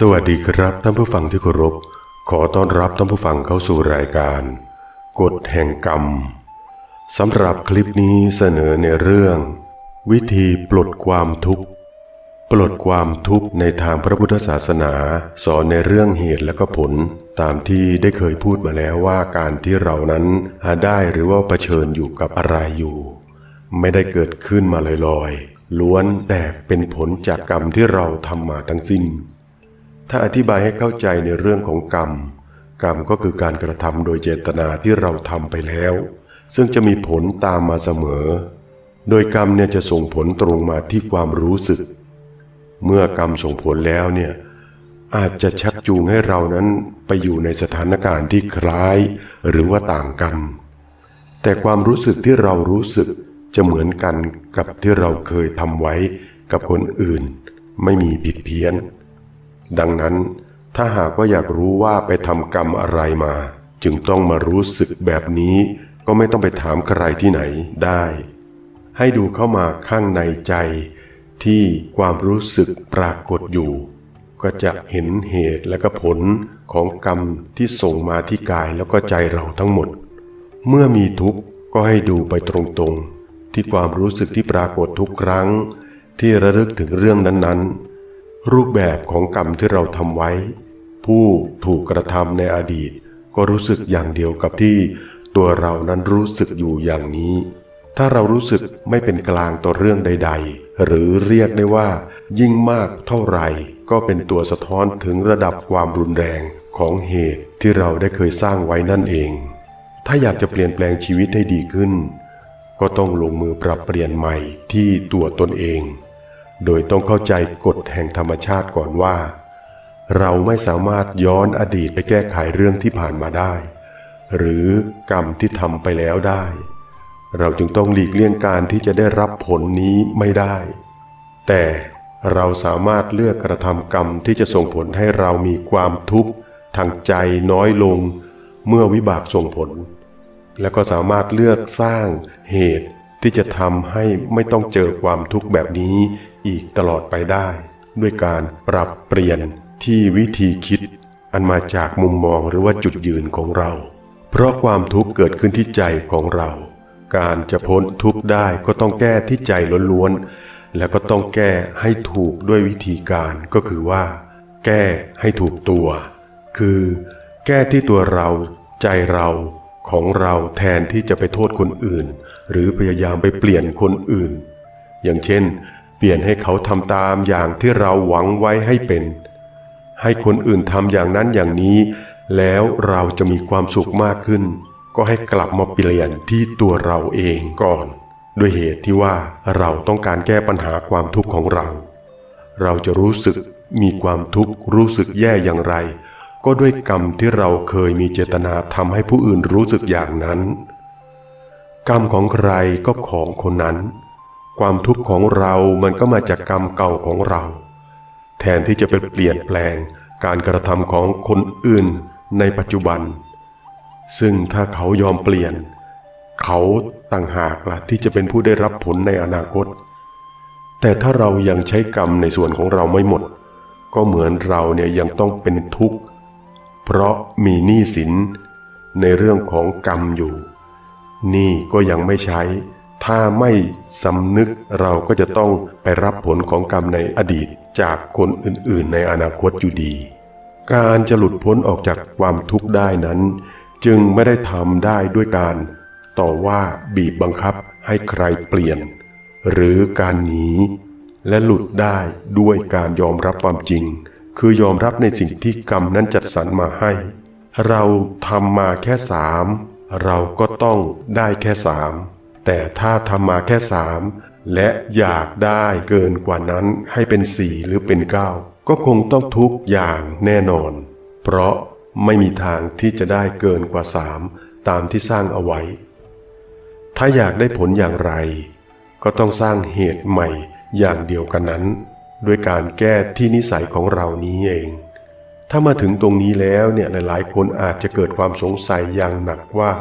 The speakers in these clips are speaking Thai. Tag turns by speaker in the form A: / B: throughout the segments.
A: สวัสดีครับท่านผู้ฟังที่เคารพ ขอต้อนรับท่านผู้ฟังเข้าสู่รายการ กฎแห่งกรรมสำหรับคลิปนี้เสนอในเรื่อง วิธีปลดความทุกข์ ปลดความทุกข์ในทางพระพุทธศาสนา สอนในเรื่องเหตุและก็ผล ตามที่ได้เคยพูดมาแล้วว่าการที่เรานั้นหาได้หรือว่าเผชิญอยู่กับอะไรอยู่ ไม่ได้เกิดขึ้นมาลอยๆล้วนแต่เป็นผลจากกรรมที่เราทำมาทั้งสิ้น ถ้าอธิบายให้เข้าใจในเรื่องของกรรม กรรมก็คือการกระทำโดยเจตนาที่เราทำไปแล้ว ซึ่งจะมีผลตามมาเสมอ โดยกรรมเนี่ยจะส่งผลตรงมาที่ความรู้สึก เมื่อกรรมส่งผลแล้วเนี่ยอาจจะชักจูงให้เรานั้นไปอยู่ในสถานการณ์ที่คล้ายหรือว่าต่างกัน แต่ความรู้สึกที่เรารู้สึกจะเหมือนกันกับที่เราเคยทำไว้กับคนอื่น ไม่มีผิดเพี้ยน ดังนั้นถ้าหากว่าอยากรู้ว่าไปทำกรรมอะไรมา จึงต้องมารู้สึกแบบนี้ก็ไม่ต้องไปถามใครที่ไหนได้ ให้ดูเข้ามาข้างในใจ ที่ความรู้สึกปรากฏอยู่ ก็จะเห็นเหตุและก็ผลของกรรมที่ส่งมาที่กายแล้วก็ใจเราทั้งหมด เมื่อมีทุกข์ก็ให้ดูไปตรงๆ ที่ความรู้สึกที่ปรากฏทุกครั้ง ที่ระลึกถึงเรื่องนั้นๆ รูปแบบของกรรมที่เราทำไว้ ผู้ถูกกระทำในอดีต ก็รู้สึกอย่างเดียวกับที่ตัวเรานั้นรู้สึกอยู่อย่างนี้ ถ้าเรารู้สึกไม่เป็นกลางต่อเรื่องใด ๆ หรือเรียกได้ว่า ยิ่งมากเท่าไหร่ ก็เป็นตัวสะท้อนถึงระดับความรุนแรงของเหตุที่เราได้เคยสร้างไว้นั่นเอง ถ้าอยากจะเปลี่ยนแปลงชีวิตให้ดีขึ้น ก็ต้องลงมือปรับเปลี่ยนใหม่ที่ตัวตนเอง โดยต้องเข้าใจกฎแห่งธรรมชาติก่อนว่า เราไม่สามารถย้อนอดีตไปแก้ไขเรื่องที่ผ่านมาได้ หรือกรรมที่ทำไปแล้วได้ เราจึงต้องหลีกเลี่ยงการที่จะได้รับผลนี้ไม่ได้ แต่เราสามารถเลือกกระทำกรรมที่จะส่งผลให้เรามีความทุกข์ทางใจน้อยลง เมื่อวิบากส่งผล แล้วก็สามารถเลือกสร้างเหตุที่จะทำให้ไม่ต้องเจอความทุกข์แบบนี้ อีกตลอดไปได้ ด้วยการปรับเปลี่ยนที่วิธีคิด อันมาจากมุมมองหรือว่าจุดยืนของเรา เพราะความทุกข์เกิดขึ้นที่ใจของเรา การจะพ้นทุกข์ได้ก็ต้องแก้ที่ใจล้วนๆแล้วก็ต้องแก้ให้ถูกด้วยวิธีการก็คือว่า แก้ให้ถูกตัว คือ แก้ที่ตัวเรา ใจเราของเราแทนที่จะไปโทษคนอื่น หรือพยายามไปเปลี่ยนคนอื่น อย่างเช่น เปลี่ยนให้เขาทำตามอย่างที่เราหวังไว้ให้เป็น ให้คนอื่นทำอย่างนั้นอย่างนี้ แล้วเราจะมีความสุขมากขึ้น ก็ให้กลับมาเปลี่ยนที่ตัวเราเองก่อน ด้วยเหตุที่ว่าเราต้องการแก้ปัญหาความทุกข์ของเรา เราจะรู้สึกมีความทุกข์รู้สึกแย่อย่างไร ก็ด้วยกรรมที่เราเคยมีเจตนาทำให้ผู้อื่นรู้สึกอย่างนั้น กรรมของใครก็ของคนนั้น ความทุกข์ของเรามันก็มาจากกรรมเก่าของเรา แทนที่จะไปเปลี่ยนแปลงการกระทำของคนอื่นในปัจจุบัน ซึ่งถ้าเขายอมเปลี่ยน เขาต่างหากละ่ะที่จะเป็นผู้ได้รับผลในอนาคต แต่ถ้าเรายังใช้กรรมในส่วนของเราไม่หมด ก็เหมือนเราเนี่ยยังต้องเป็นทุกข์ เพราะมีหนี้สินในเรื่องของกรรมอยู่ นี่ก็ยังไม่ใช้ ถ้าไม่สำนึกเราก็จะต้องไปรับผลของกรรมในอดีตจากคนอื่นๆ ในอนาคตอยู่ดี การจะหลุดพ้นออกจากความทุกข์ได้นั้น จึงไม่ได้ทำได้ด้วยการ ต่อว่าบีบบังคับให้ใครเปลี่ยน หรือการหนีและหลุดได้ด้วยการยอมรับความจริง คือยอมรับในสิ่งที่กรรมนั้นจัดสรรมาให้ เราทำมาแค่สามเราก็ต้องได้แค่สาม แต่ถ้าทำมาแค่สามและอยากได้เกินกว่านั้นให้เป็นสี่หรือเป็นเก้าก็คงต้องทุกอย่างแน่นอน เพราะไม่มีทางที่จะได้เกินกว่าสามตามที่สร้างเอาไว้ ถ้าอยากได้ผลอย่างไร ก็ต้องสร้างเหตุใหม่อย่างเดียวกันนั้น ด้วยการแก้ที่นิสัยของเรานี้เอง ถ้ามาถึงตรงนี้แล้วเนี่ยหลายๆ คนอาจจะเกิดความสงสัยอย่างหนักว่า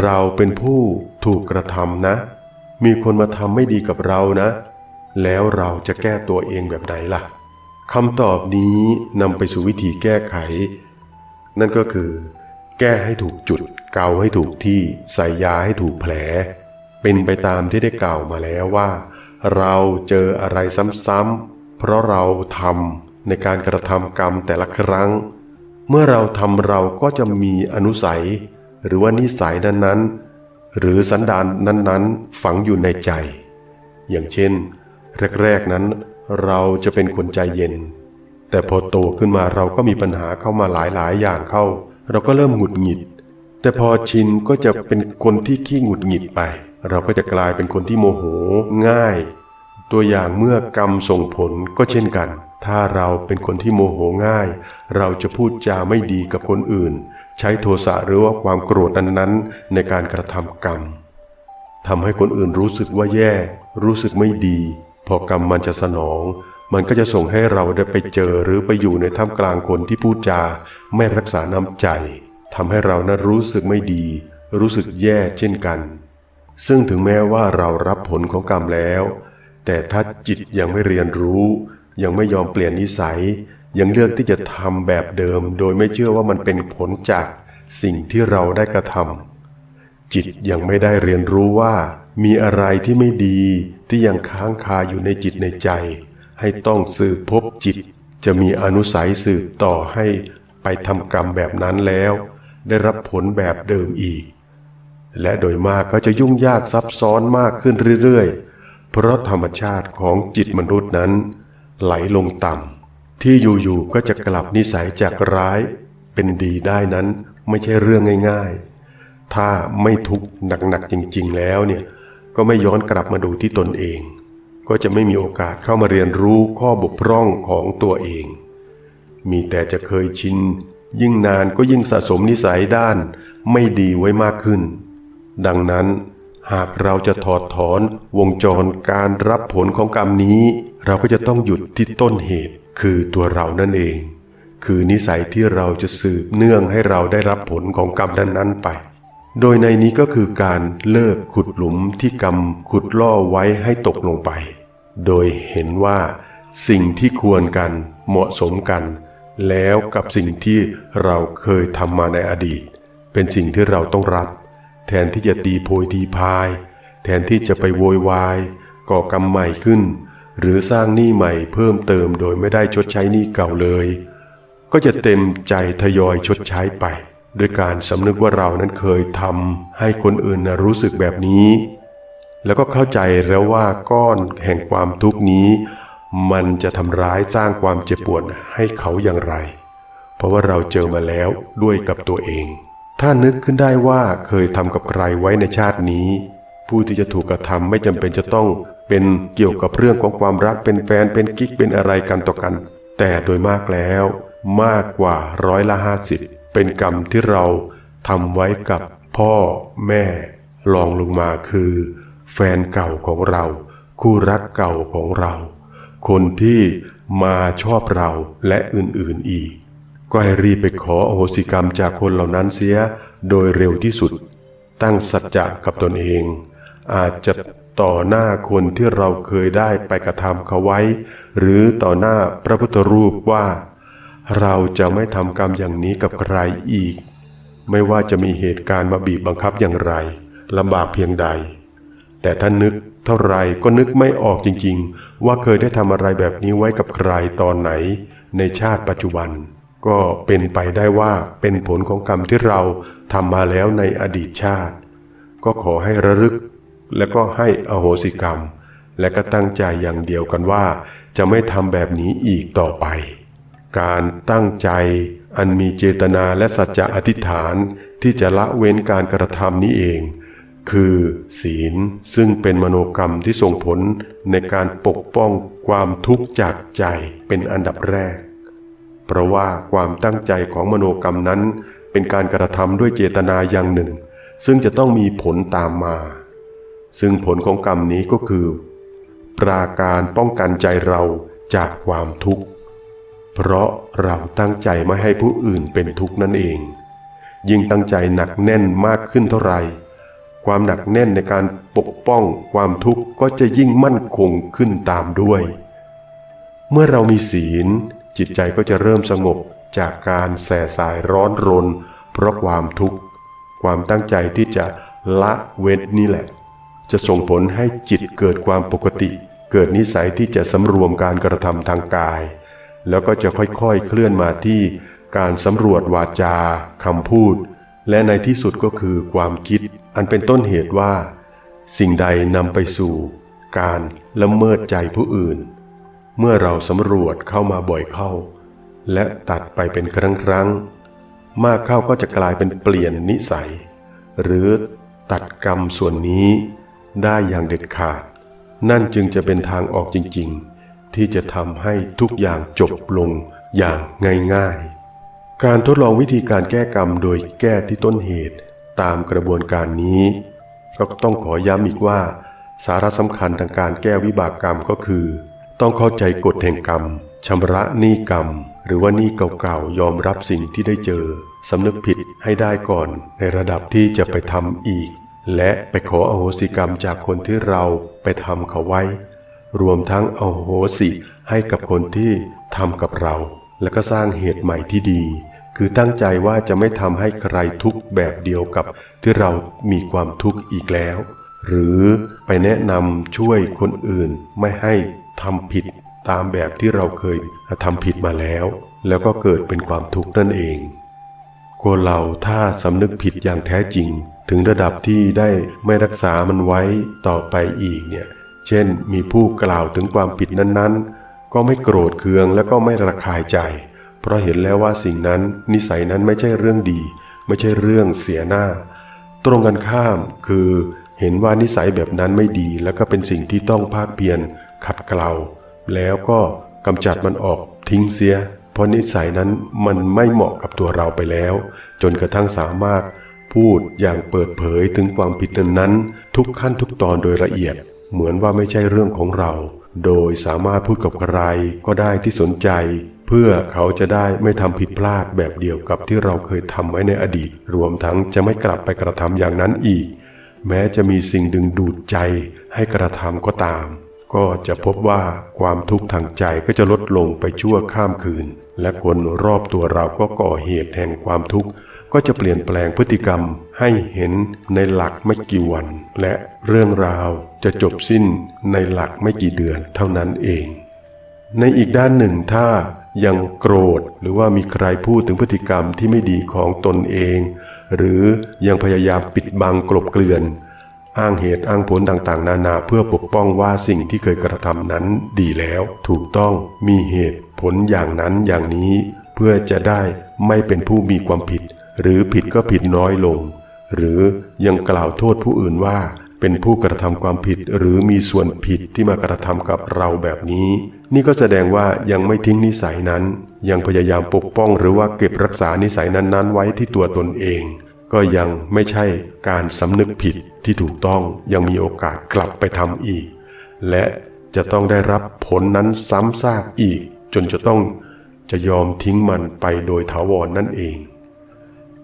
A: เราเป็นผู้ถูกกระทำนะ มีคนมาทำไม่ดีกับเรานะ แล้วเราจะแก้ตัวเองแบบไหนล่ะคำตอบนี้นำไปสู่วิธีแก้ไข นั่นก็คือ แก้ให้ถูกจุด เกาให้ถูกที่ใส่ยาให้ถูกแผล เป็นไปตามที่ได้กล่าวมาแล้วว่า เราเจออะไรซ้ำๆเพราะเราทำในการกระทำกรรมแต่ละครั้ง เมื่อเราทำเราก็จะมีอนุสัย หรือว่านิสัยนั้นๆ หรือสันดานนั้นๆ ฝังอยู่ในใจ อย่างเช่น แรกๆนั้นเราจะเป็นคนใจเย็น แต่พอโตขึ้นมาเราก็มีปัญหาเข้ามาหลายๆ อย่างเข้า เราก็เริ่มหงุดหงิด แต่พอชินก็จะเป็นคนที่ขี้หงุดหงิดไป เราก็จะกลายเป็นคนที่โมโหง่าย ตัวอย่างเมื่อกรรมส่งผลก็เช่นกัน ถ้าเราเป็นคนที่โมโหง่าย เราจะพูดจาไม่ดีกับคนอื่น ใช้โทสะหรือว่าความโกรธนั้นๆ ในการกระทำกรรมทำให้คนอื่นรู้สึกว่าแย่ รู้สึกไม่ดี พอกรรมมันจะสนอง มันก็จะส่งให้เราได้ไปเจอหรือไปอยู่ในท่ามกลางคนที่พูดจา ไม่รักษาน้ำใจทำให้เรานั้นรู้สึกไม่ดี รู้สึกแย่เช่นกัน ซึ่งถึงแม้ว่าเรารับผลของกรรมแล้ว แต่ถ้าจิตยังไม่เรียนรู้ ยังไม่ยอมเปลี่ยนนิสัย ยังเลือกที่จะทำแบบเดิม โดยไม่เชื่อว่ามันเป็นผลจากสิ่งที่เราได้กระทำจิตยังไม่ได้เรียนรู้ว่า มีอะไรที่ไม่ดีที่ยังค้างคาอยู่ในจิตในใจ ให้ต้องสืบพบจิต จะมีอนุสัยสืบต่อให้ไปทำกรรมแบบนั้นแล้ว ได้รับผลแบบเดิมอีก และโดยมากก็จะยุ่งยากซับซ้อนมากขึ้นเรื่อยๆ เพราะธรรมชาติของจิตมนุษย์นั้น ไหลลงต่ำ ที่อยู่ๆก็จะกลับนิสัยจากร้ายเป็นดีได้นั้นไม่ใช่เรื่องง่าย ๆ ถ้าไม่ทุกข์หนักๆจริง ๆ แล้วเนี่ยก็ไม่ย้อนกลับมาดูที่ตนเอง ก็จะไม่มีโอกาสเข้ามาเรียนรู้ข้อบกพร่องของตัวเอง มีแต่จะเคยชิน ยิ่งนานก็ยิ่งสะสมนิสัยด้านไม่ดีไว้มากขึ้น ดังนั้นหากเราจะถอดถอนวงจรการรับผลของกรรมนี้ เราก็จะต้องหยุดที่ต้นเหตุคือตัวเรานั่นเอง คือนิสัยที่เราจะสืบเนื่องให้เราได้รับผลของกรรมนั้นๆไป โดยในนี้ก็คือการเลิกขุดหลุมที่กรรมขุดล่อไว้ให้ตกลงไป โดยเห็นว่า สิ่งที่ควรกันเหมาะสมกัน แล้วกับสิ่งที่เราเคยทำมาในอดีต เป็นสิ่งที่เราต้องรับ แทนที่จะตีโพยตีพาย แทนที่จะไปโวยวายก่อกรรมใหม่ขึ้น หรือสร้างหนี้ใหม่เพิ่มเติมโดยไม่ได้ชดใช้หนี้เก่าเลย ก็จะเต็มใจทยอยชดใช้ไปด้วยการสำนึกว่าเรานั้นเคยทำให้คนอื่นรู้สึกแบบนี้ แล้วก็เข้าใจแล้วว่าก้อนแห่งความทุกนี้ มันจะทำร้ายสร้างความเจ็บปวดให้เขาอย่างไร เพราะว่าเราเจอมาแล้วด้วยกับตัวเอง ถ้านึกขึ้นได้ว่าเคยทำกับใครไว้ในชาตินี้ ผู้ที่จะถูกกระทำไม่จำเป็นจะต้อง เป็นเกี่ยวกับเรื่องของความรักเป็นแฟนเป็นกิ๊กเป็นอะไรกันต่อกัน แต่โดยมากแล้ว มากกว่าร้อยละห้าสิบเป็นกรรมที่เราทำไว้กับพ่อแม่รองลงมาคือ แฟนเก่าของเรา คู่รักเก่าของเรา คนที่มาชอบเราและอื่นๆอีก ก็ให้รีบไปขออโหสิกรรมจากคนเหล่านั้นเสียโดยเร็วที่สุด ตั้งสัจจะกับตนเอง อาจจะ ต่อหน้าคนที่เราเคยได้ไปกระทำเขาไว้ หรือต่อหน้าพระพุทธรูปว่า เราจะไม่ทำกรรมอย่างนี้กับใครอีก ไม่ว่าจะมีเหตุการณ์มาบีบบังคับอย่างไรลำบากเพียงใด แต่ถ้านึกเท่าไรก็นึกไม่ออกจริงๆ ว่าเคยได้ทำอะไรแบบนี้ไว้กับใครตอนไหน ในชาติปัจจุบัน ก็เป็นไปได้ว่าเป็นผลของกรรมที่เราทำมาแล้วในอดีตชาติ ก็ขอให้ระลึก และก็ให้อโหสิกรรม และก็ตั้งใจอย่างเดียวกันว่า จะไม่ทำแบบนี้อีกต่อไป การตั้งใจอันมีเจตนาและสัจจะอธิษฐานที่จะละเว้นการกระทำนี้เอง คือศีลซึ่งเป็นมโนกรรมที่ส่งผลในการปกป้องความทุกข์จากใจเป็นอันดับแรก เพราะว่าความตั้งใจของมโนกรรมนั้น เป็นการกระทำด้วยเจตนาอย่างหนึ่ง ซึ่งจะต้องมีผลตามมา ซึ่งผลของกรรมนี้ก็คือ ปราการป้องกันใจเราจากความทุกข์ เพราะเราตั้งใจไม่ให้ผู้อื่นเป็นทุกข์นั่นเอง ยิ่งตั้งใจหนักแน่นมากขึ้นเท่าไหร่ ความหนักแน่นในการปกป้องความทุกข์ก็จะยิ่งมั่นคงขึ้นตามด้วย เมื่อเรามีศีล จิตใจก็จะเริ่มสงบจากการแส่สายร้อนรน เพราะความทุกข์ ความตั้งใจที่จะละเว้นนี่แหละ จะส่งผลให้จิตเกิดความปกติ เกิดนิสัยที่จะสำรวมการกระทำทางกาย แล้วก็จะค่อยๆเคลื่อนมาที่การสำรวจวาจาคำพูด และในที่สุดก็คือความคิด อันเป็นต้นเหตุว่า สิ่งใดนำไปสู่ การละเมิดใจผู้อื่น เมื่อเราสำรวจเข้ามาบ่อยเข้า และตัดไปเป็นครั้งครั้งๆมากเข้าก็จะกลายเป็นเปลี่ยนนิสัย หรือตัดกรรมส่วนนี้ ได้อย่างเด็ดขาด นั่นจึงจะเป็นทางออกจริงๆ ที่จะทำให้ทุกอย่างจบลงอย่างง่ายๆ การทดลองวิธีการแก้กรรมโดยแก้ที่ต้นเหตุตามกระบวนการนี้ ก็ต้องขอย้ำอีกว่า สาระสำคัญทางการแก้วิบากกรรมก็คือ ต้องเข้าใจกฎแห่งกรรมชำระหนี้กรรม หรือว่าหนี้เก่าๆยอมรับสิ่งที่ได้เจอสำนึกผิดให้ได้ก่อนในระดับที่จะไปทำอีก และไปขออโหสิกรรมจากคนที่เราไปทำเขาไว้ รวมทั้งอโหสิให้กับคนที่ทำกับเรา และก็สร้างเหตุใหม่ที่ดี คือตั้งใจว่าจะไม่ทำให้ใครทุกข์แบบเดียวกับที่เรามีความทุกข์อีกแล้ว หรือไปแนะนำช่วยคนอื่นไม่ให้ทำผิดตามแบบที่เราเคยทำผิดมาแล้ว แล้วก็เกิดเป็นความทุกข์นั่นเองคนเราถ้าสำนึกผิดอย่างแท้จริง ถึงระดับที่ได้ไม่รักษามันไว้ต่อไปอีกเนี่ย เช่น มีผู้กล่าวถึงความผิดนั้นๆ ก็ไม่โกรธเคืองและก็ไม่ระคายใจ เพราะเห็นแล้วว่าสิ่งนั้นนิสัยนั้นไม่ใช่เรื่องดี ไม่ใช่เรื่องเสียหน้า ตรงกันข้ามคือเห็นว่านิสัยแบบนั้นไม่ดี แล้วก็เป็นสิ่งที่ต้องภาคเพียรขัดเกลาแล้วก็กำจัดมันออกทิ้งเสีย เพราะนิสัยนั้นมันไม่เหมาะกับตัวเราไปแล้ว จนกระทั่งสามารถ พูดอย่างเปิดเผยถึงความผิดนั้นๆ ทุกขั้นทุกตอนโดยละเอียด เหมือนว่าไม่ใช่เรื่องของเรา โดยสามารถพูดกับใครก็ได้ที่สนใจ เพื่อเขาจะได้ไม่ทำผิดพลาดแบบเดียวกับที่เราเคยทำไว้ในอดีต รวมทั้งจะไม่กลับไปกระทำอย่างนั้นอีก แม้จะมีสิ่งดึงดูดใจให้กระทำก็ตาม ก็จะพบว่าความทุกข์ทางใจก็จะลดลงไปชั่วข้ามคืน และคนรอบตัวเราก็ก่อเหตุแห่งความทุกข์ ก็จะเปลี่ยนแปลงพฤติกรรมให้เห็นในหลักไม่กี่วัน และเรื่องราวจะจบสิ้นในหลักไม่กี่เดือนเท่านั้นเอง ในอีกด้านหนึ่งถ้ายังโกรธหรือว่ามีใครพูดถึงพฤติกรรมที่ไม่ดีของตนเอง หรือยังพยายามปิดบังกลบเกลื่อน อ้างเหตุอ้างผลต่างๆ นานาเพื่อปกป้องว่าสิ่งที่เคยกระทำนั้นดีแล้ว ถูกต้องมีเหตุผลอย่างนั้นอย่างนี้ เพื่อจะได้ไม่เป็นผู้มีความผิด หรือผิดก็ผิดน้อยลง หรือยังกล่าวโทษผู้อื่นว่าเป็นผู้กระทำความผิดหรือมีส่วนผิดที่มากระทำกับเราแบบนี้ นี่ก็แสดงว่ายังไม่ทิ้งนิสัยนั้น ยังพยายามปกป้องหรือว่าเก็บรักษานิสัยนั้นๆ ไว้ที่ตัวตนเอง ก็ยังไม่ใช่การสำนึกผิดที่ถูกต้องยังมีโอกาสกลับไปทำอีก และจะต้องได้รับผลนั้นซ้ำซากอีก จนจะต้องจะยอมทิ้งมันไปโดยถาวรนนั่นเอง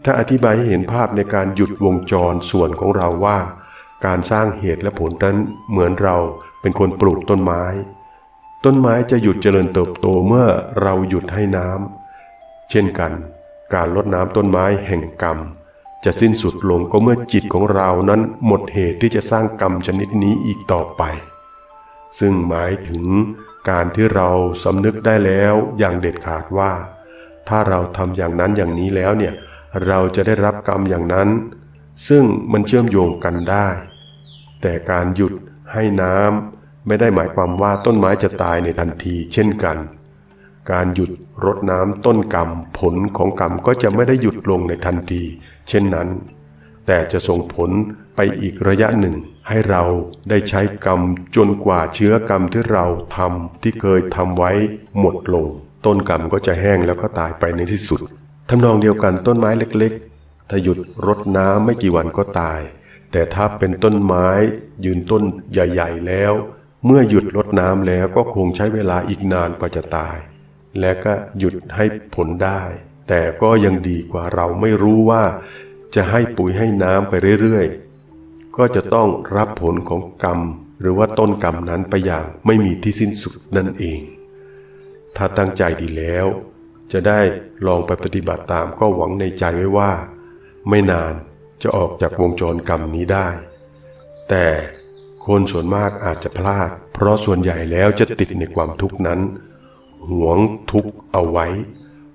A: ถ้าอธิบายให้เห็นภาพในการหยุดวงจรส่วนของเราว่า การสร้างเหตุและผลนั้นเหมือนเราเป็นคนปลูกต้นไม้ ต้นไม้จะหยุดเจริญเติบโตเมื่อเราหยุดให้น้ำเช่นกัน การลดน้ำต้นไม้แห่งกรรม จะสิ้นสุดลงก็เมื่อจิตของเรานั้นหมดเหตุที่จะสร้างกรรมชนิดนี้อีกต่อไป ซึ่งหมายถึงการที่เราสำนึกได้แล้วอย่างเด็ดขาดว่า ถ้าเราทำอย่างนั้นอย่างนี้แล้วเนี่ย เราจะได้รับกรรมอย่างนั้น ซึ่งมันเชื่อมโยงกันได้ แต่การหยุดให้น้ำไม่ได้หมายความว่าต้นไม้จะตายในทันทีเช่นกัน การหยุดรดน้ำต้นกรรมผลของกรรมก็จะไม่ได้หยุดลงในทันที เช่นนั้น แต่จะส่งผลไปอีกระยะหนึ่ง ให้เราได้ใช้กรรมจนกว่าเชื้อกรรมที่เราทำที่เคยทำไว้หมดลง ต้นกรรมก็จะแห้งแล้วก็ตายไปในที่สุด ทำนองเดียวกันต้นไม้เล็กๆ ถ้าหยุดรดน้ำไม่กี่วันก็ตาย แต่ถ้าเป็นต้นไม้ยืนต้นใหญ่ ๆ แล้ว เมื่อหยุดรดน้ำแล้วก็คงใช้เวลาอีกนานกว่าจะตาย และก็หยุดให้ผลได้ แต่ก็ยังดีกว่าเราไม่รู้ว่า จะให้ปุ๋ยให้น้ำไปเรื่อยๆ ก็จะต้องรับผลของกรรม หรือว่าต้นกรรมนั้นไปอย่างไม่มีที่สิ้นสุดนั่นเอง ถ้าตั้งใจดีแล้ว จะได้ลองไปปฏิบัติตามก็หวังในใจไว้ว่า ไม่นานจะออกจากวงจรกรรมนี้ได้ แต่คนส่วนมากอาจจะพลาด เพราะส่วนใหญ่แล้วจะติดในความทุกข์นั้น หวงทุกข์เอาไว้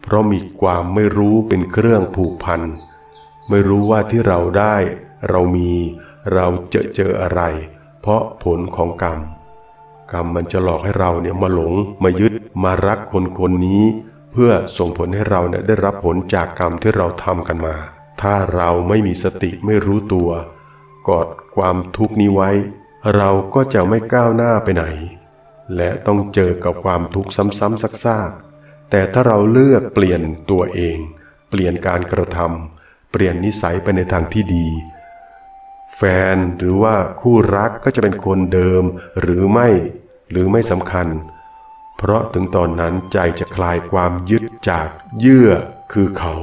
A: เพราะมีความไม่รู้เป็นเครื่องผูกพัน ไม่รู้ว่าที่เราได้ เรามีเราเจอเจออะไร เพราะผลของกรรม กรรมมันจะหลอกให้เราเนี่ยมาหลงมายึดมารักคนคนนี้ เพื่อส่งผลให้เราเนี่ยได้รับผลจากกรรมที่เราทำกันมา ถ้าเราไม่มีสติไม่รู้ตัว กอดความทุกข์นี้ไว้ เราก็จะไม่ก้าวหน้าไปไหน และต้องเจอกับความทุกข์ซ้ำๆซักๆแต่ถ้าเราเลือกเปลี่ยนตัวเอง เปลี่ยนการกระทำเปลี่ยนนิสัยไปในทางที่ดี แฟนหรือว่าคู่รักก็จะเป็นคนเดิมหรือไม่ หรือไม่สำคัญ เพราะถึงตอนนั้นใจจะคลายความยึดจากเยื่อคือเขา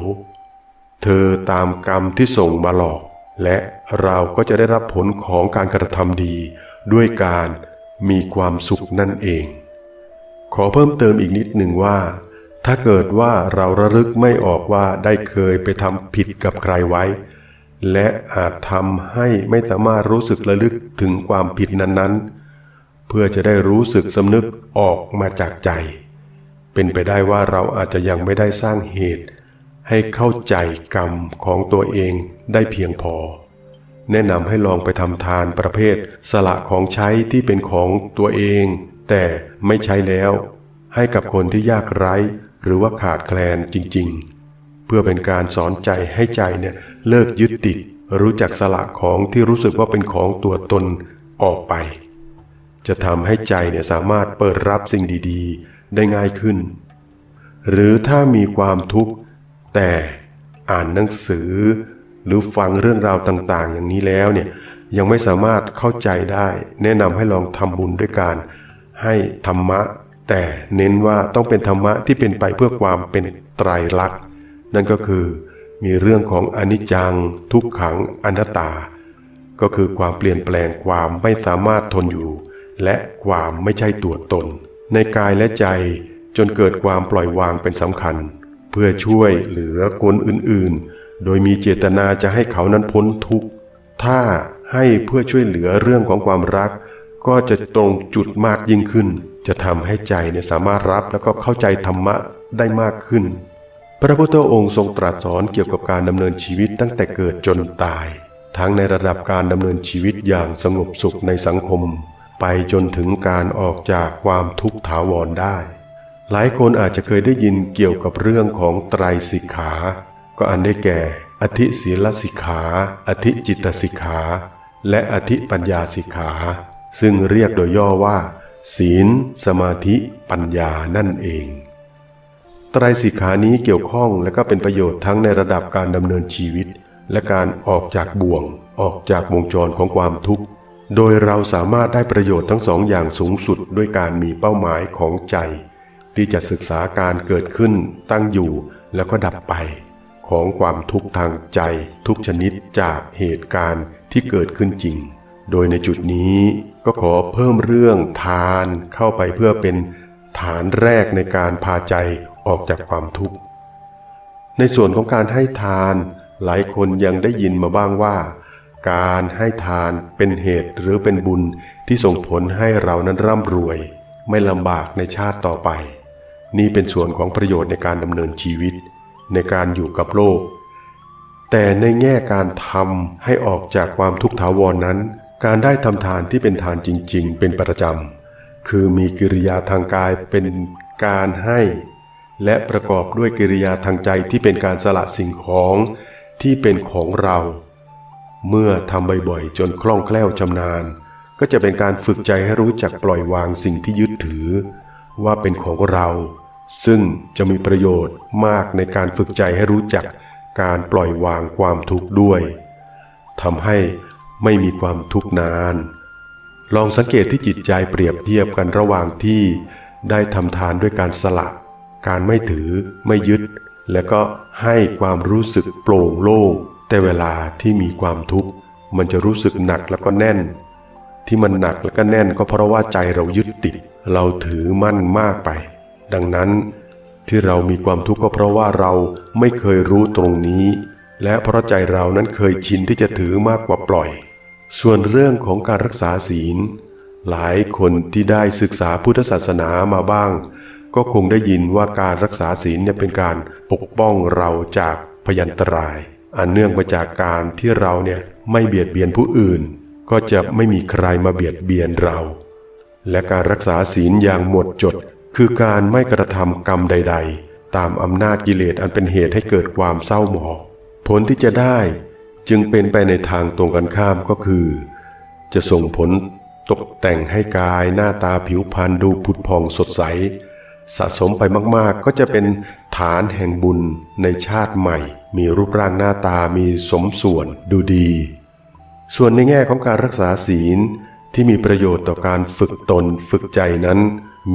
A: เธอตามกรรมที่ส่งมาหลอก และเราก็จะได้รับผลของการกระทำดี ด้วยการมีความสุขนั่นเอง ขอเพิ่มเติมอีกนิดหนึ่งว่า ถ้าเกิดว่าเราระลึกไม่ออกว่าได้เคยไปทำผิดกับใครไว้ และอาจทำให้ไม่สามารถรู้สึกระลึกถึงความผิดนั้นๆ เพื่อจะได้รู้สึกสำนึกออกมาจากใจ เป็นไปได้ว่าเราอาจจะยังไม่ได้สร้างเหตุ ให้เข้าใจกรรมของตัวเองได้เพียงพอ แนะนำให้ลองไปทำทานประเภท สละของใช้ที่เป็นของตัวเอง แต่ไม่ใช้แล้ว ให้กับคนที่ยากไร้ หรือว่าขาดแคลนจริง ๆ เพื่อเป็นการสอนใจให้ใจเนี่ยเลิกยึดติดรู้จักสละของที่รู้สึกว่าเป็นของตัวตนออกไป จะทำให้ใจเนี่ยสามารถเปิดรับสิ่งดีๆ ได้ง่ายขึ้น หรือถ้ามีความทุกข์แต่อ่านหนังสือ หรือฟังเรื่องราวต่างๆ อย่างนี้แล้วเนี่ยยังไม่สามารถเข้าใจได้ แนะนำให้ลองทำบุญด้วยการให้ธรรมะ แต่เน้นว่าต้องเป็นธรรมะที่เป็นไปเพื่อความเป็นไตรลักษณ์นั่นก็คือมีเรื่องของอนิจจัง ทุกขังอนัตตา ก็คือความเปลี่ยนแปลงความไม่สามารถทนอยู่ และความไม่ใช่ตัวตน ในกายและใจจนเกิดความปล่อยวางเป็นสำคัญ เพื่อช่วยเหลือคนอื่นๆ โดยมีเจตนาจะให้เขานั้นพ้นทุกข์ ถ้าให้เพื่อช่วยเหลือเรื่องของความรัก ก็จะตรงจุดมากยิ่งขึ้น จะทำให้ใจเนี่ยสามารถรับแล้วก็เข้าใจธรรมะได้มากขึ้น พระพุทธองค์ทรงตรัสสอนเกี่ยวกับการดำเนินชีวิตตั้งแต่เกิดจนตาย ทั้งในระดับการดำเนินชีวิตอย่างสงบสุขในสังคม ไปจนถึงการออกจากความทุกข์ถาวรได้ หลายคนอาจจะเคยได้ยินเกี่ยวกับเรื่องของไตรสิกขา ก็อันได้แก่ อธิศีลสิกขา อธิจิตสิกขา และอธิปัญญาสิกขา ซึ่งเรียกโดยย่อว่า ศีล สมาธิ ปัญญานั่นเอง ไตรสิกขานี้เกี่ยวข้องและก็เป็นประโยชน์ทั้งในระดับการดำเนินชีวิต และการออกจากบ่วง ออกจากวงจรของความทุกข์ โดยเราสามารถได้ประโยชน์ทั้งสองอย่างสูงสุดด้วยการมีเป้าหมายของใจ ที่จะศึกษาการเกิดขึ้น ตั้งอยู่แล้วก็ดับไป ของความทุกข์ทางใจ ทุกชนิดจากเหตุการณ์ที่เกิดขึ้นจริง โดยในจุดนี้ก็ขอเพิ่มเรื่องทานเข้าไปเพื่อเป็นฐานแรกในการพาใจออกจากความทุกข์ ในส่วนของการให้ทาน หลายคนยังได้ยินมาบ้างว่า การให้ทานเป็นเหตุหรือเป็นบุญที่ส่งผลให้เรานั้นร่ำรวย ไม่ลำบากในชาติต่อไป นี่เป็นส่วนของประโยชน์ในการดำเนินชีวิต ในการอยู่กับโลก แต่ในแง่การทำให้ออกจากความทุกข์ถาวรนนั้น การได้ทำทานที่เป็นทานจริง ๆ เป็นประจำคือมีกิริยาทางกายเป็นการให้ และประกอบด้วยกิริยาทางใจที่เป็นการสละสิ่งของที่เป็นของเรา เมื่อทำบ่อยๆ จนคล่องแคล่วชำนาญ ก็จะเป็นการฝึกใจให้รู้จักปล่อยวางสิ่งที่ยึดถือ ว่าเป็นของเรา ซึ่งจะมีประโยชน์มากในการฝึกใจให้รู้จักการปล่อยวางความทุกข์ด้วยทำให้ไม่มีความทุกข์นาน ลองสังเกตที่จิตใจเปรียบเทียบกันระหว่างที่ได้ทำทานด้วยการสละ การไม่ถือ ไม่ยึด และก็ให้ความรู้สึกโปร่งโล่ง แต่เวลาที่มีความทุกข์มันจะรู้สึกหนักแล้วก็แน่น ที่มันหนักแล้วก็แน่นก็เพราะว่าใจเรายึดติด เราถือมั่นมากไป ดังนั้นที่เรามีความทุกข์ก็เพราะว่าเราไม่เคยรู้ตรงนี้ และเพราะใจเรานั้นเคยชินที่จะถือมากกว่าปล่อย ส่วนเรื่องของการรักษาศีล หลายคนที่ได้ศึกษาพุทธศาสนามาบ้าง ก็คงได้ยินว่าการรักษาศีลเนี่ยเป็นการปกป้องเราจากพยันตราย อันเนื่องมาจากการที่เราเนี่ยไม่เบียดเบียนผู้อื่น ก็จะไม่มีใครมาเบียดเบียนเรา และการรักษาศีลอย่างหมดจด คือการไม่กระทำกรรมใด ๆ ตามอำนาจกิเลสอันเป็นเหตุให้เกิดความเศร้าหมองผลที่จะได้จึงเป็นไปในทางตรงกันข้ามก็คือ จะส่งผลตกแต่งให้กายหน้าตาผิวพรรณดูผุดผ่องสดใส สะสมไปมากๆ ก็จะเป็นฐานแห่งบุญในชาติใหม่ มีรูปร่างหน้าตามีสมส่วนดูดี ส่วนในแง่ของการรักษาศีลที่มีประโยชน์ต่อการฝึกตนฝึกใจนั้น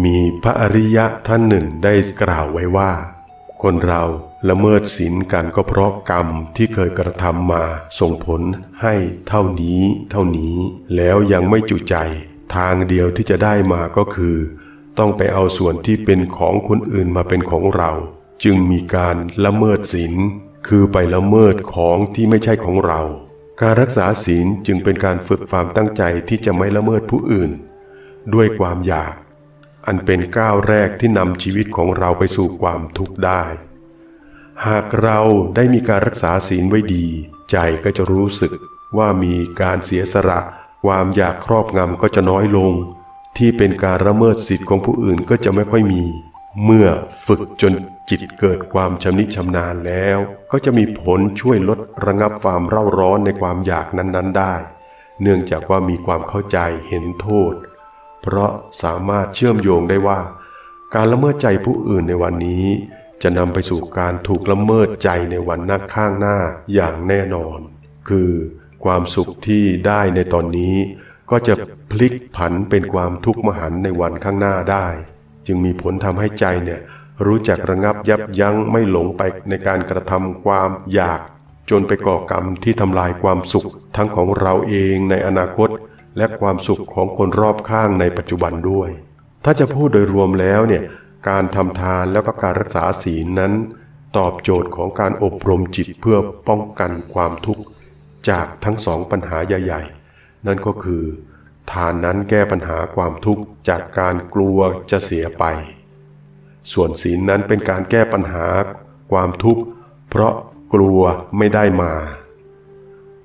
A: มีพระอริยะท่านหนึ่งได้กล่าวไว้ว่า คนเราละเมิดศีลกันก็เพราะกรรมที่เคยกระทำมาส่งผลให้เท่านี้ เท่านี้ แล้วยังไม่จุใจ ทางเดียวที่จะได้มาก็คือ ต้องไปเอาส่วนที่เป็นของคนอื่นมาเป็นของเรา จึงมีการละเมิดศีล คือไปละเมิดของที่ไม่ใช่ของเรา การรักษาศีลจึงเป็นการฝึกความตั้งใจที่จะไม่ละเมิดผู้อื่น ด้วยความอยาก อันเป็นก้าวแรกที่นำชีวิตของเราไปสู่ความทุกข์ได้ หากเราได้มีการรักษาศีลไว้ดี ใจก็จะรู้สึกว่ามีการเสียสละความอยากครอบงำก็จะน้อยลง ที่เป็นการละเมิดสิทธิ์ของผู้อื่นก็จะไม่ค่อยมี เมื่อฝึกจนจิตเกิดความชำนิชำนาญแล้ว ก็จะมีผลช่วยลดระงับความเร่าร้อนในความอยากนั้น ๆ ได้ เนื่องจากว่ามีความเข้าใจเห็นโทษ เพราะสามารถเชื่อมโยงได้ว่า การละเมิดใจผู้อื่นในวันนี้ จะนำไปสู่การถูกละเมิดใจในวันหน้าข้างหน้าอย่างแน่นอน คือความสุขที่ได้ในตอนนี้ ก็จะพลิกผันเป็นความทุกข์มหันต์ในวันข้างหน้าได้ จึงมีผลทำให้ใจเนี่ยรู้จักระงับยับยั้งไม่หลงไปในการกระทำความอยาก จนไปก่อกรรมที่ทำลายความสุขทั้งของเราเองในอนาคต และความสุขของคนรอบข้างในปัจจุบันด้วย ถ้าจะพูดโดยรวมแล้วเนี่ยการทำทานแล้วก็การรักษาศีลนั้น ตอบโจทย์ของการอบรมจิตเพื่อป้องกันความทุกข์จากทั้งสองปัญหาใหญ่ ๆ นั่นก็คือ ทานนั้นแก้ปัญหาความทุกข์จากการกลัวจะเสียไป ส่วนศีลนั้นเป็นการแก้ปัญหาความทุกข์ เพราะกลัวไม่ได้มา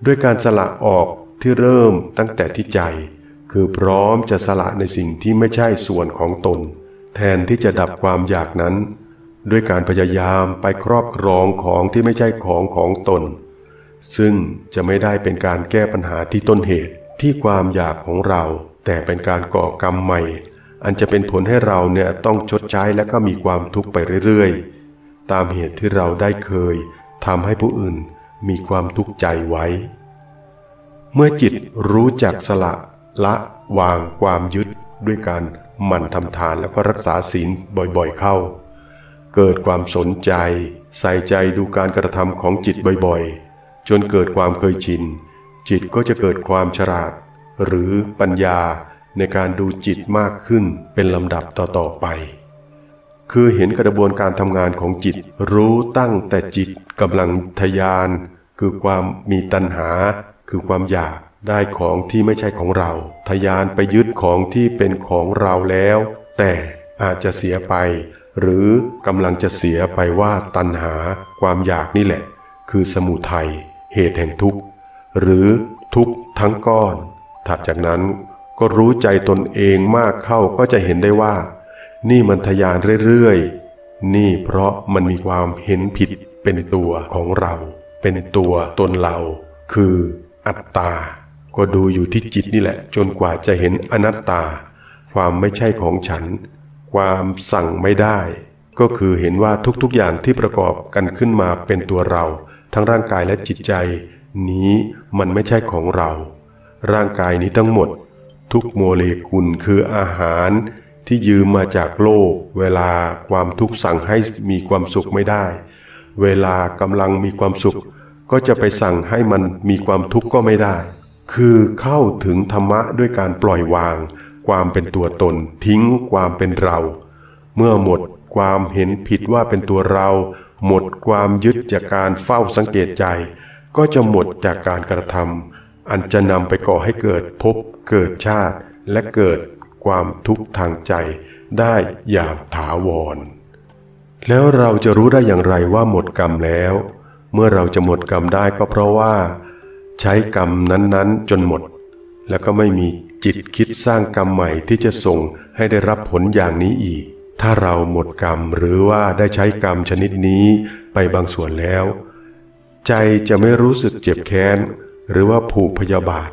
A: ด้วยการสละออกที่เริ่มตั้งแต่ที่ใจ คือพร้อมจะสละในสิ่งที่ไม่ใช่ส่วนของตน แทนที่จะดับความอยากนั้น ด้วยการพยายามไปครอบครองของที่ไม่ใช่ของของตน ซึ่งจะไม่ได้เป็นการแก้ปัญหาที่ต้นเหตุ ที่ความอยากของเรา แต่เป็นการก่อกรรมใหม่ อันจะเป็นผลให้เราเนี่ยต้องชดใช้และก็มีความทุกข์ไปเรื่อยๆ ตามเหตุที่เราได้เคยทำให้ผู้อื่นมีความทุกข์ใจไว้ เมื่อจิตรู้จักสละละวางความยึดด้วยการหมั่นทำทานแล้วก็รักษาศีลบ่อยๆเข้า เกิดความสนใจ ใส่ใจดูการกระทำของจิตบ่อยๆ จนเกิดความเคยชิน จิตก็จะเกิดความฉลาด หรือปัญญาในการดูจิตมากขึ้นเป็นลำดับต่อๆไป คือเห็นกระบวนการทำงานของจิต รู้ตั้งแต่จิตกำลังทยาน คือความมีตัณหา คือความอยากได้ของที่ไม่ใช่ของเรา ทยานไปยึดของที่เป็นของเราแล้ว แต่อาจจะเสียไป หรือกำลังจะเสียไปว่าตัณหา ความอยากนี่แหละ คือสมุทัยเหตุแห่งทุกข์ หรือทุกข์ทั้งก้อน ถัดจากนั้นก็รู้ใจตนเองมากเข้าก็จะเห็นได้ว่า นี่มันทยานเรื่อยๆ นี่เพราะมันมีความเห็นผิดเป็นตัวของเรา เป็นตัวตนเรา คืออัตตา ก็ดูอยู่ที่จิตนี่แหละ จนกว่าจะเห็นอนัตตา ความไม่ใช่ของฉัน ความสั่งไม่ได้ ก็คือเห็นว่าทุกๆอย่างที่ประกอบกันขึ้นมาเป็นตัวเรา ทั้งร่างกายและจิตใจ นี้มันไม่ใช่ของเรา ร่างกายนี้ทั้งหมด ทุกโมเลกุลคืออาหารที่ยืมมาจากโลก เวลาความทุกข์สั่งให้มีความสุขไม่ได้ เวลากำลังมีความสุข ก็จะไปสั่งให้มันมีความทุกข์ก็ไม่ได้ คือเข้าถึงธรรมะด้วยการปล่อยวาง ความเป็นตัวตน ทิ้งความเป็นเรา เมื่อหมดความเห็นผิดว่าเป็นตัวเรา หมดความยึดจากการเฝ้าสังเกตใจ ก็จะหมดจากการกระทำอันจะนำไปก่อให้เกิดภพเกิดชาติ และเกิดความทุกข์ทางใจได้อย่างถาวร แล้วเราจะรู้ได้อย่างไรว่าหมดกรรมแล้ว เมื่อเราจะหมดกรรมได้ก็เพราะว่า ใช้กรรมนั้นๆ จนหมด แล้วก็ไม่มีจิตคิดสร้างกรรมใหม่ที่จะส่งให้ได้รับผลอย่างนี้อีก ถ้าเราหมดกรรมหรือว่าได้ใช้กรรมชนิดนี้ไปบางส่วนแล้ว ใจจะไม่รู้สึกเจ็บแค้น หรือว่าผูกพยาบาท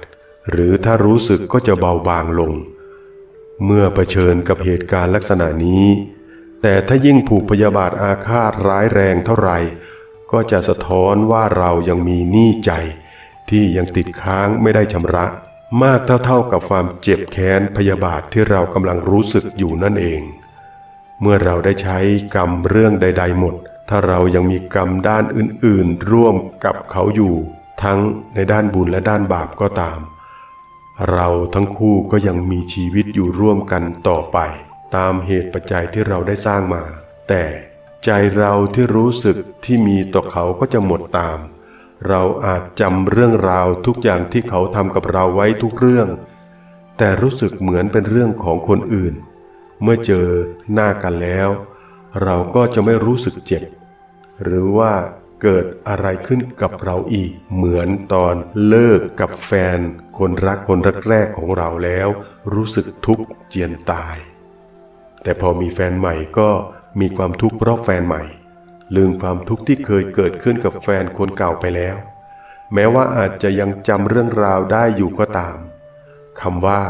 A: หรือถ้ารู้สึกก็จะเบาบางลง เมื่อเผชิญกับเหตุการณ์ลักษณะนี้ แต่ถ้ายิ่งผูกพยาบาทอาฆาตร้ายแรงเท่าไหร่ก็จะสะท้อนว่าเรายังมีหนี้ใจ ที่ยังติดค้างไม่ได้ชำระ มากเท่าๆกับความเจ็บแค้นพยาบาทที่เรากำลังรู้สึกอยู่นั่นเอง เมื่อเราได้ใช้กรรมเรื่องใด ๆ หมด ถ้าเรายังมีกรรมด้านอื่นๆ ร่วมกับเขาอยู่ ทั้งในด้านบุญและด้านบาปก็ตาม เราทั้งคู่ก็ยังมีชีวิตอยู่ร่วมกันต่อไป ตามเหตุปัจจัยที่เราได้สร้างมา แต่ใจเราที่รู้สึกที่มีต่อเขาก็จะหมดตาม เราอาจจำเรื่องราวทุกอย่างที่เขาทำกับเราไว้ทุกเรื่อง แต่รู้สึกเหมือนเป็นเรื่องของคนอื่น เมื่อเจอหน้ากันแล้ว เราก็จะไม่รู้สึกเจ็บ หรือว่าเกิดอะไรขึ้นกับเราอีก เหมือนตอนเลิกกับแฟน คนรักคนแรกๆของเราแล้ว รู้สึกทุกข์เจียนตาย แต่พอมีแฟนใหม่ก็มีความทุกข์เพราะแฟนใหม่ ลืมความทุกข์ที่เคยเกิดขึ้นกับแฟนคนเก่าไปแล้ว แม้ว่าอาจจะยังจำเรื่องราวได้อยู่ก็ตามคำว่า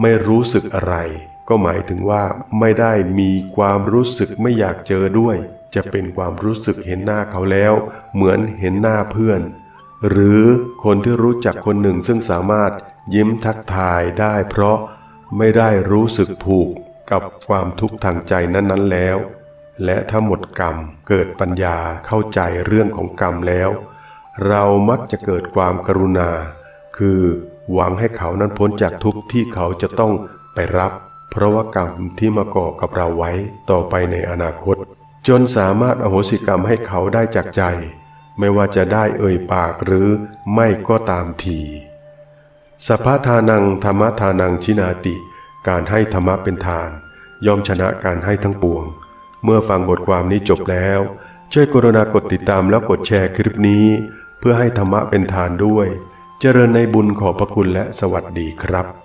A: ไม่รู้สึกอะไร ก็หมายถึงว่าไม่ได้มีความรู้สึกไม่อยากเจอด้วย จะเป็นความรู้สึกเห็นหน้าเขาแล้ว เหมือนเห็นหน้าเพื่อน หรือคนที่รู้จักคนหนึ่งซึ่งสามารถยิ้มทักทายได้เพราะไม่ได้รู้สึกผูกกับความทุกข์ทางใจนั้นๆแล้ว และถ้าหมดกรรมเกิดปัญญาเข้าใจเรื่องของกรรมแล้ว เรามักจะเกิดความกรุณา คือหวังให้เขานั้นพ้นจากทุกข์ที่เขาจะต้องไปรับ เพราะว่ากรรมที่มาก่อกับเราไว้ต่อไปในอนาคต จนสามารถอโหสิกรรมให้เขาได้จากใจ ไม่ว่าจะได้เอ่ยปากหรือไม่ก็ตามทีสัพพทานังธรรมทานังชินาติ การให้ธรรมะเป็นทาน ย่อมชนะการให้ทั้งปวง เมื่อฟังบทความนี้จบแล้ว ช่วยกรุณากดติดตามแล้วกดแชร์คลิปนี้ เพื่อให้ธรรมะเป็นทานด้วย เจริญในบุญขอบพระคุณและสวัสดีครับ